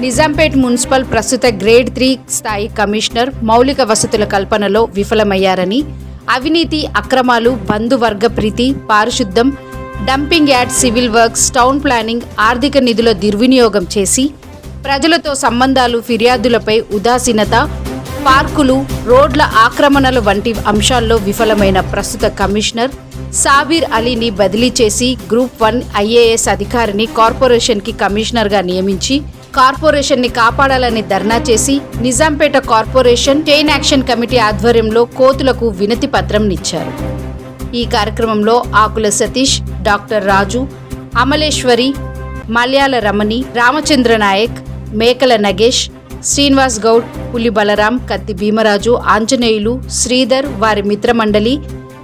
Nizampet municipal ప్రస్తుత grade three స్థాయి commissioner మౌలిక వసతుల కల్పనలో విఫలమయ్యారని అవినీతి అక్రమాలు బంధువర్గ ప్రీతి పారిశుద్ధం dumping yard civil works town planning ఆర్థిక నిధుల దుర్వినియోగం చేసి ప్రజలతో సంబంధాలు ఫిర్యాదులపై ఉదాసీనత పార్కులు రోడ్ల ఆక్రమణలు వంటి అంశాల్లో విఫలమైన ప్రస్తుత కమిషనర్ సాబీర్ అలీని బదిలీ చేసి గ్రూప్ వన్ ఐఏఎస్ అధికారిని కార్పొరేషన్కి కమిషనర్గా నియమించి కార్పొరేషన్ని కాపాడాలని ధర్నా చేసి Nizampet corporation chain action committee ఆధ్వర్యంలో కోతులకు వినతి పత్రంనిచ్చారు ఈ కార్యక్రమంలో ఆకుల సతీష్ డాక్టర్ రాజు అమలేశ్వరి మలయాళ రమణి రామచంద్ర నాయక్ మేకల నగేష్ శ్రీనివాస్ గౌడ్ పులి బలరాం కత్తి భీమరాజు ఆంజనేయులు శ్రీధర్ వారి మిత్రమండలి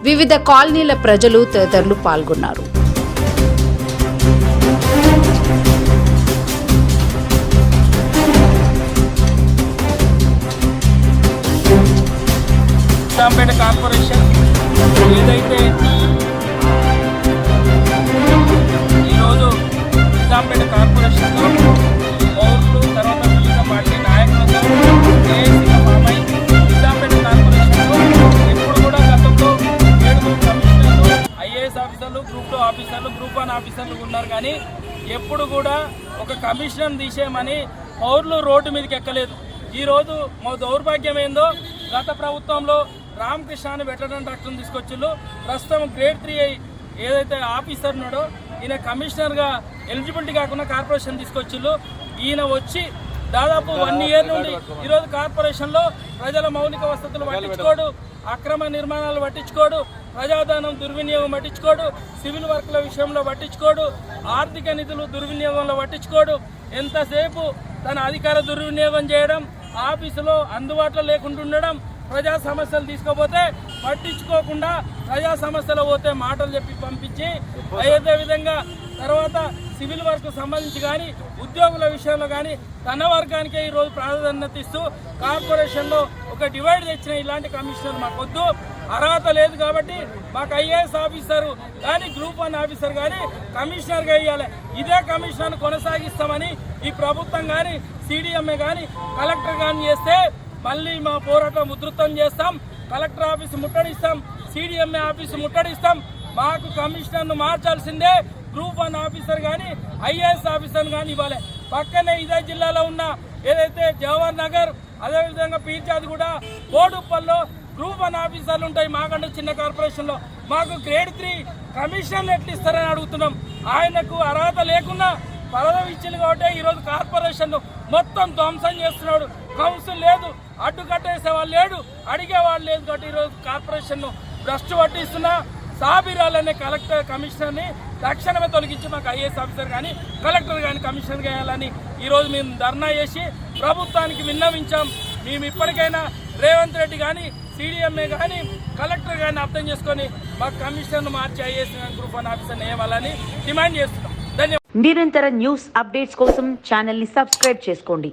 వివిధ కాలనీల ప్రజలు తదితరులు పాల్గొన్నారు. నిజాంపేట కార్పొరేషన్. ఏదైతే ఈరోజు నిజాంపేట కార్పొరేషన్లో పౌరులు తర్వాత వివిధ పార్టీ నాయకులతో ఏఐసీగా మామై నిజాంపేట కార్పొరేషన్లో ఎప్పుడు కూడా గతంలో ఏడుగురు కమిషనర్లు ఐఏఎస్ ఆఫీసర్లు గ్రూప్ టూ ఆఫీసర్లు గ్రూప్ వన్ ఆఫీసర్లు ఉన్నారు కానీ ఎప్పుడు కూడా ఒక కమిషనర్ తీసేయమని పౌరులు రోడ్డు మీదకి ఎక్కలేదు. ఈరోజు మా దౌర్భాగ్యం ఏందో గత ప్రభుత్వంలో రామకృష్ణ అని వెటరన్ డాక్టర్ని తీసుకొచ్చిళ్ళు ప్రస్తుతం గ్రేడ్ త్రీ ఏదైతే ఆఫీసర్ ఉన్నాడో ఈయన కమిషనర్గా ఎలిజిబిలిటీ కాకుండా కార్పొరేషన్ తీసుకొచ్చిళ్ళు ఈయన వచ్చి దాదాపు వన్ ఇయర్ నుండి ఈరోజు కార్పొరేషన్లో ప్రజల మౌలిక వసతులు పట్టించుకోడు అక్రమ నిర్మాణాలు పట్టించుకోడు ప్రజాధనం దుర్వినియోగం పట్టించుకోడు సివిల్ వర్క్ల విషయంలో పట్టించుకోడు ఆర్థిక నిధులు దుర్వినియోగంలో పట్టించుకోడు. ఎంతసేపు తన అధికార దుర్వినియోగం చేయడం ఆఫీసులో అందుబాటులో లేకుండా ఉండడం ప్రజా సమస్యలు తీసుకోపోతే పట్టించుకోకుండా ప్రజా సమస్యలు పోతే మాటలు చెప్పి పంపించి అదే విధంగా తర్వాత సివిల్ వర్క్ సంబంధించి కానీ ఉద్యోగుల విషయంలో కానీ తన వర్గానికే ఈరోజు ప్రాధాన్యత ఇస్తూ కార్పొరేషన్లో ఒక డివైడ్ తెచ్చిన ఇలాంటి కమిషనర్ మాకు వద్దు అర్హత లేదు కాబట్టి మాకు ఐఏఎస్ ఆఫీసర్ కానీ గ్రూప్ వన్ ఆఫీసర్ కానీ కమిషనర్గా ఇవ్వాలి ఇదే కమిషనర్ కొనసాగిస్తామని ఈ ప్రభుత్వం కానీ సిడిఎంఏ కానీ కలెక్టర్ కానీ చేస్తే మళ్ళీ మా పోరాటం ఉధృతం చేస్తాం. కలెక్టర్ ఆఫీస్ ముట్టడిస్తాం. సిడిఎంఏ ఆఫీస్ ముట్టడిస్తాం. మాకు కమిషనర్ను మార్చాల్సిందే. గ్రూప్ వన్ ఆఫీసర్ కానీ ఐఏఎస్ ఆఫీసర్ కానీ ఇవ్వాలి. పక్కనే ఇదే జిల్లాలో ఉన్న ఏదైతే జవహర్ నగర్ అదేవిధంగా పీర్చాది కూడా బోడుప్పల్లో గ్రూప్ వన్ ఆఫీసర్లు ఉంటాయి మాకంటే చిన్న కార్పొరేషన్లో. మాకు గ్రేడ్ త్రీ కమిషన్లు ఎట్లు ఇస్తారని అడుగుతున్నాం. ఆయనకు అర్హత లేకుండా పదవి ఇచ్చింది కాబట్టి ఈరోజు కార్పొరేషన్ మొత్తం ధ్వంసం చేస్తున్నాడు. కౌన్సిల్ లేదు. అడ్డు కట్టేసేవాళ్ళు లేడు. అడిగేవాళ్ళు లేదు కాబట్టి ఈరోజు కార్పొరేషన్ను భ్రష్టు పట్టిస్తున్నా. సాబిరాలు అనే కలెక్టర్ కమిషనర్ని తక్షణమే తొలగించి మాకు ఐఏఎస్ ఆఫీసర్ కానీ కలెక్టర్ కానీ కమిషనర్ చేయాలని ఈరోజు మేము ధర్నా చేసి ప్రభుత్వానికి విన్నవించాం. మేము ఇప్పటికైనా రేవంత్ రెడ్డి కానీ సిడిఎంఏ కానీ కలెక్టర్ కానీ అర్థం చేసుకొని మాకు కమిషనర్ను మార్చి ఐఏఎస్ గ్రూప్ వన్ ఆఫీసర్ వేయాలని డిమాండ్ చేస్తున్నాం. ధన్యవాదాలు. నిరంతర న్యూస్ అప్డేట్స్ కోసం ఛానల్ని సబ్స్క్రైబ్ చేసుకోండి.